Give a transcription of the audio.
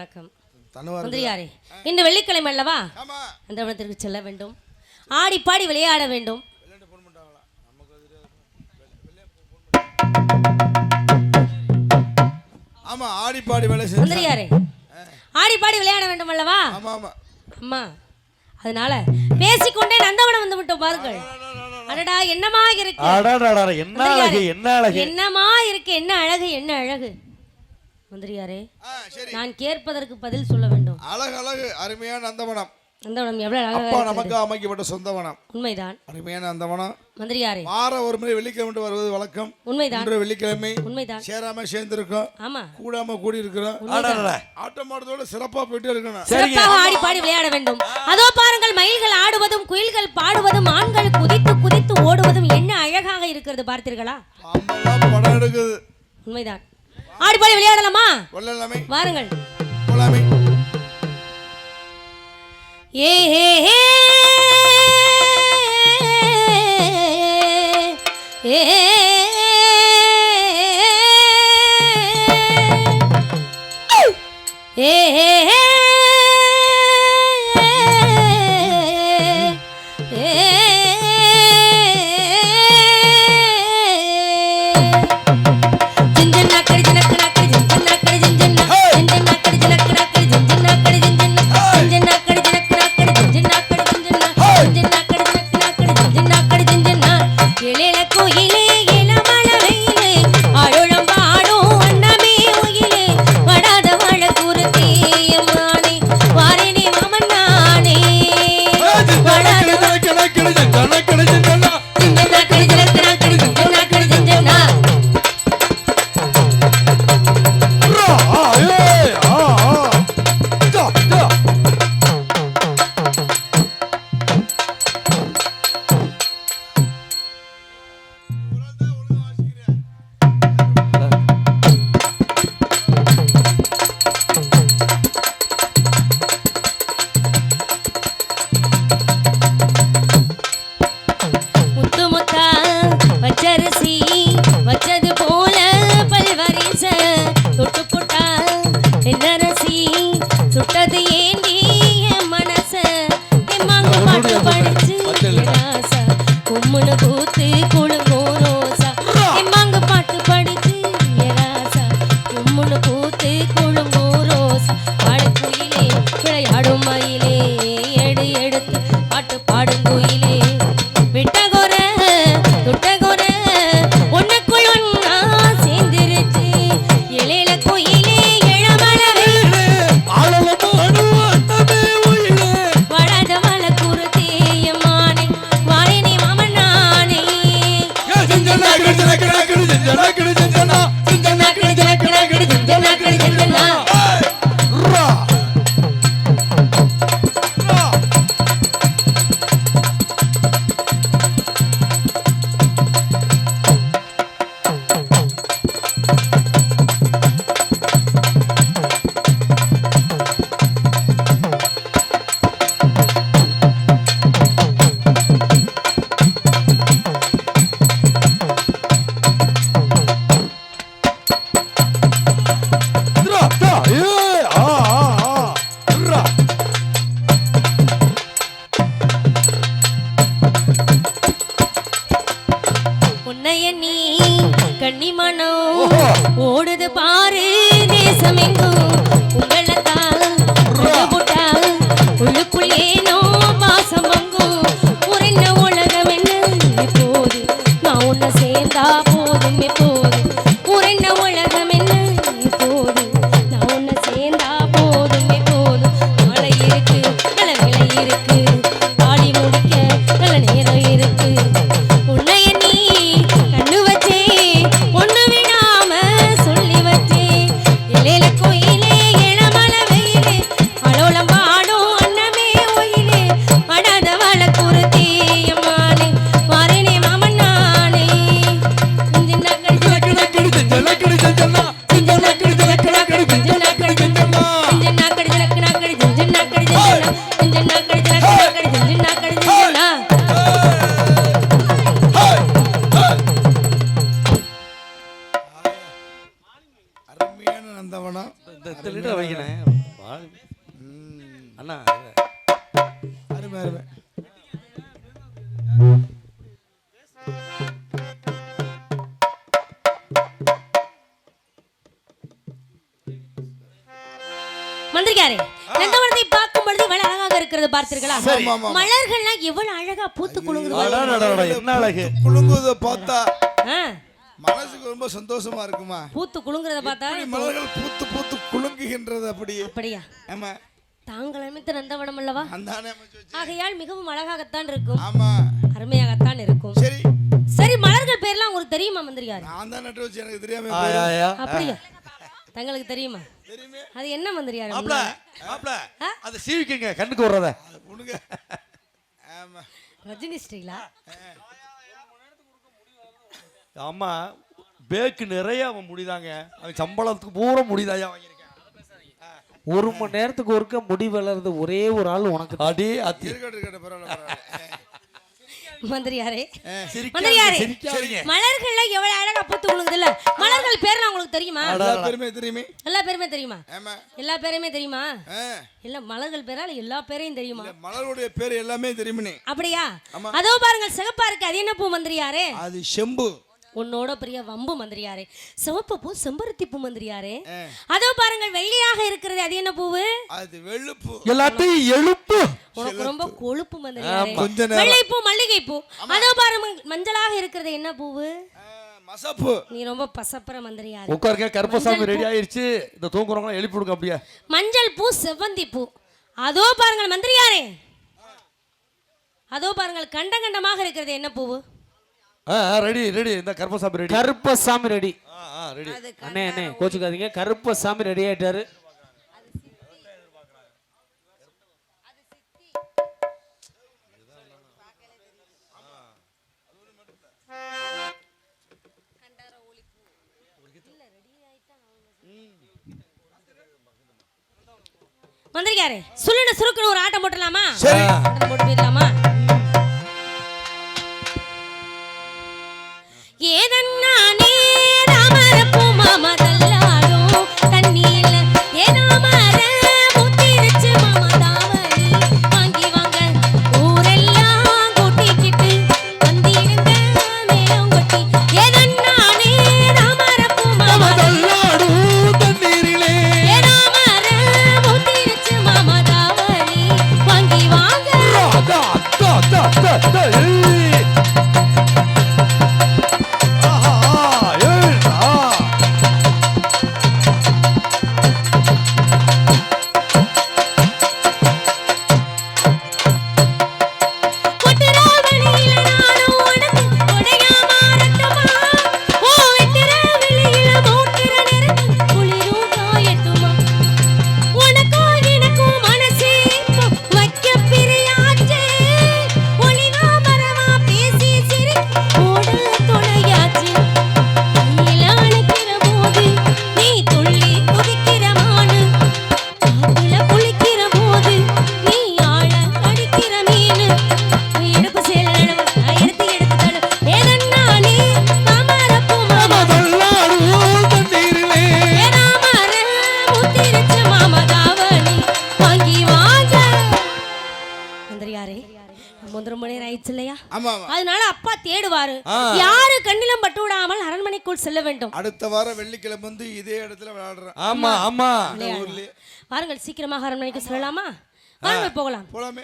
வணக்கம். தனுவார் மந்திரியாரே இன்று வெள்ளிக்கிழமை அல்லவா? ஆமா. நந்தவனத்திற்கு செல்ல வேண்டும். ஆடி பாடி விளையாட வேண்டும். ஆமா ஆடி பாடி வேலை மந்திரியாரே ஆடி பாடி விளையாட வேண்டும் அல்லவா? ஆமா ஆமா. அம்மா அதனால பேசிக்கொண்டே நந்தவனம் வந்து விட்டோம் பாருங்கள். அடடா என்னமா இருக்கு? என்ன அழகு என்ன அழகு? என்னமா இருக்கு? என்ன அழகு என்ன அழகு? மந்திரியாரே நான் கேட்பதற்கு பதில் சொல்ல வேண்டும். அழகு அழகு அருமையான அந்தவனம் நந்தவனம் எவ்வளவு அழகா. நமக்கு அமைக்கப்பட்ட சொந்தவனம். உண்மைதான். அருமையான அந்தவனம் மந்திரியாரே. வார ஒரு முறை வெள்ளிக்கிழமை வருவது வழக்கம். உண்மைதான். இன்று வெள்ளிக்கிழமை. உண்மைதான். சேராம சேர்ந்திருக்கோம். ஆமா. கூடாம கூடி இருக்கிறோம் அடடட. ஆட்டம் ஆடுறதோட சிறப்பா போயிட்டு இருக்கணும். சிறப்பாக ஆடி பாடி விளையாட வேண்டும். அதோ பாருங்கள் மயில்கள் ஆடுவதும் குயில்கள் பாடுவதும் ஆண்கள் குதித்து குதித்து ஓடுவதும் என்ன அழகாக இருக்கிறது பார்த்தீர்களா? படம் எடுக்குது. உண்மைதான். ஆடி பாடி விளையாடலாமா வாருங்கள் ஏ ஹே ஹே. ஏ ஏ ஹே ಗಿಡ ಗಿಡ ಗಿಡ ಗಿಡ ಗಿಡ ಗಿಡ ಗಿಡ ಗಿಡ போதும் எப்போது. உலகம் என்ன எப்போது நான் உன்னை சேர்ந்தா போதும் Linda. பார்த்தீர்களா. மலர்கள்லாம் எவ்வளவு அழகா பூத்து குலுங்குது என்ன அழகு? குலுங்குவதை பார்த்தா ஆ, மனசுக்கு ரொம்ப சந்தோஷமா இருக்குமா? பூத்து குலுங்குறத பார்த்தா இப்படி மலர்கள் பூத்து பூத்து குலுங்குகின்றது அப்படியே அப்படியா? ஆமா. தாங்கள் அமைத்த நந்தவனம் அல்லவா. ஆகையால் மிகவும் அழகாகத்தான் இருக்கும். ஆமா. அருமையாகத்தான் இருக்கும். சரி. சரி மலர்கள் பேர்லாம் உங்களுக்கு தெரியுமா மந்திரிகார் நான் தான் நட்டு வச்சு எனக்கு தெரியாம. அப்படியா? தங்களுக்கு தெரியுமா? தெரியுமே. அது என்ன மந்திரியார் மாப்ள அதை சீவிக்கங்க கண்ணுக்கு வர்றத. ஆமா. ரஜினி ஸ்ரீலா? ஆமா பேக்கு நிறைய அவன் முடிதாங்க. அவன் சம்பளத்துக்கு பூரா முடிதாயா வாங்கியிருக்கேன். ஒரு மணி நேரத்துக்கு ஒருக்க முடி வளருது ஒரே ஒரு ஆள் உனக்கு. அடி அத்தி. மந்திரியாரே. மந்திரியாரே. மலர்கள்ல எவ்வளவு அழகா பூத்து குலுங்குது இல்ல மலர்கள் பேர்லாம் உங்களுக்கு தெரியுமா? எல்லா பேருமே தெரியுமே. எல்லா பேருமே தெரியுமா? ஆமா. எல்லா பேருமே தெரியுமா. இல்ல மலர்கள் பேரால எல்லா பேரையும் தெரியுமா? இந்த மலருடைய பேர் எல்லாமே தெரியுமே அப்படியா? அதோ பாருங்கள் சிகப்பா இருக்கு. அது என்ன பூ மந்திரியாரே? அது செம்பு. உன்னோட பெரிய வம்பு மந்திரியாரே. சிவப்பு பூ செம்பருத்தி பூ மந்திரியாரே அதோ பாருங்கள் வெள்ளையாக இருக்கிறது. அது என்ன பூவு? அது வெள்ளுப்பூ எல்லாத்தையும் எழுப்பு. உனக்கு ரொம்ப கொழுப்பு மந்திரியாரே. வெள்ளை பூ மல்லிகை பூ அதோ பாருங்க மஞ்சளாக இருக்கிறது. என்ன பூவு? மசப்பு. நீ ரொம்ப பசப்பர மந்திரியாரே. உட்காருங்க கருப்பசாமி ரெடி ஆயிருச்சு. இந்த தூங்குறவங்க எழுப்பி விடுங்க அப்படியே. மஞ்சள் பூ செவ்வந்தி பூ அதோ பாருங்கள் மந்திரியாரே. அதோ பாருங்கள் கண்ட கண்டமாக இருக்கிறது. என்ன பூவு? ரெடி ரெடி இந்த Karuppasamy ready Karuppasamy ready ready அண்ணே அண்ணே கோச்சுக்காதீங்க. கருப்பசாமி ரெடி ஆயிட்டாரு. மந்திரியாரே சொல்லுன சுருக்குன்னு ஒரு ஆட்டம் போட்டுலாமா சரி. நேரம் ஆயிடுச்சு இல்லையா ஆமா ஆமா. அதனால அப்பா தேடுவாரு. யாரு கண்ணிலும் பட்டு விடாமல் அரண்மனைக்குள் செல்ல வேண்டும். அடுத்த வாரம் வெள்ளிக்கிழமை வந்து இதே இடத்துல விளையாடுறேன். ஆமா ஆமா. வாருங்கள் சீக்கிரமாக அரண்மனைக்கு செல்லலாமா? வாருங்கள் போகலாம். போலாமே.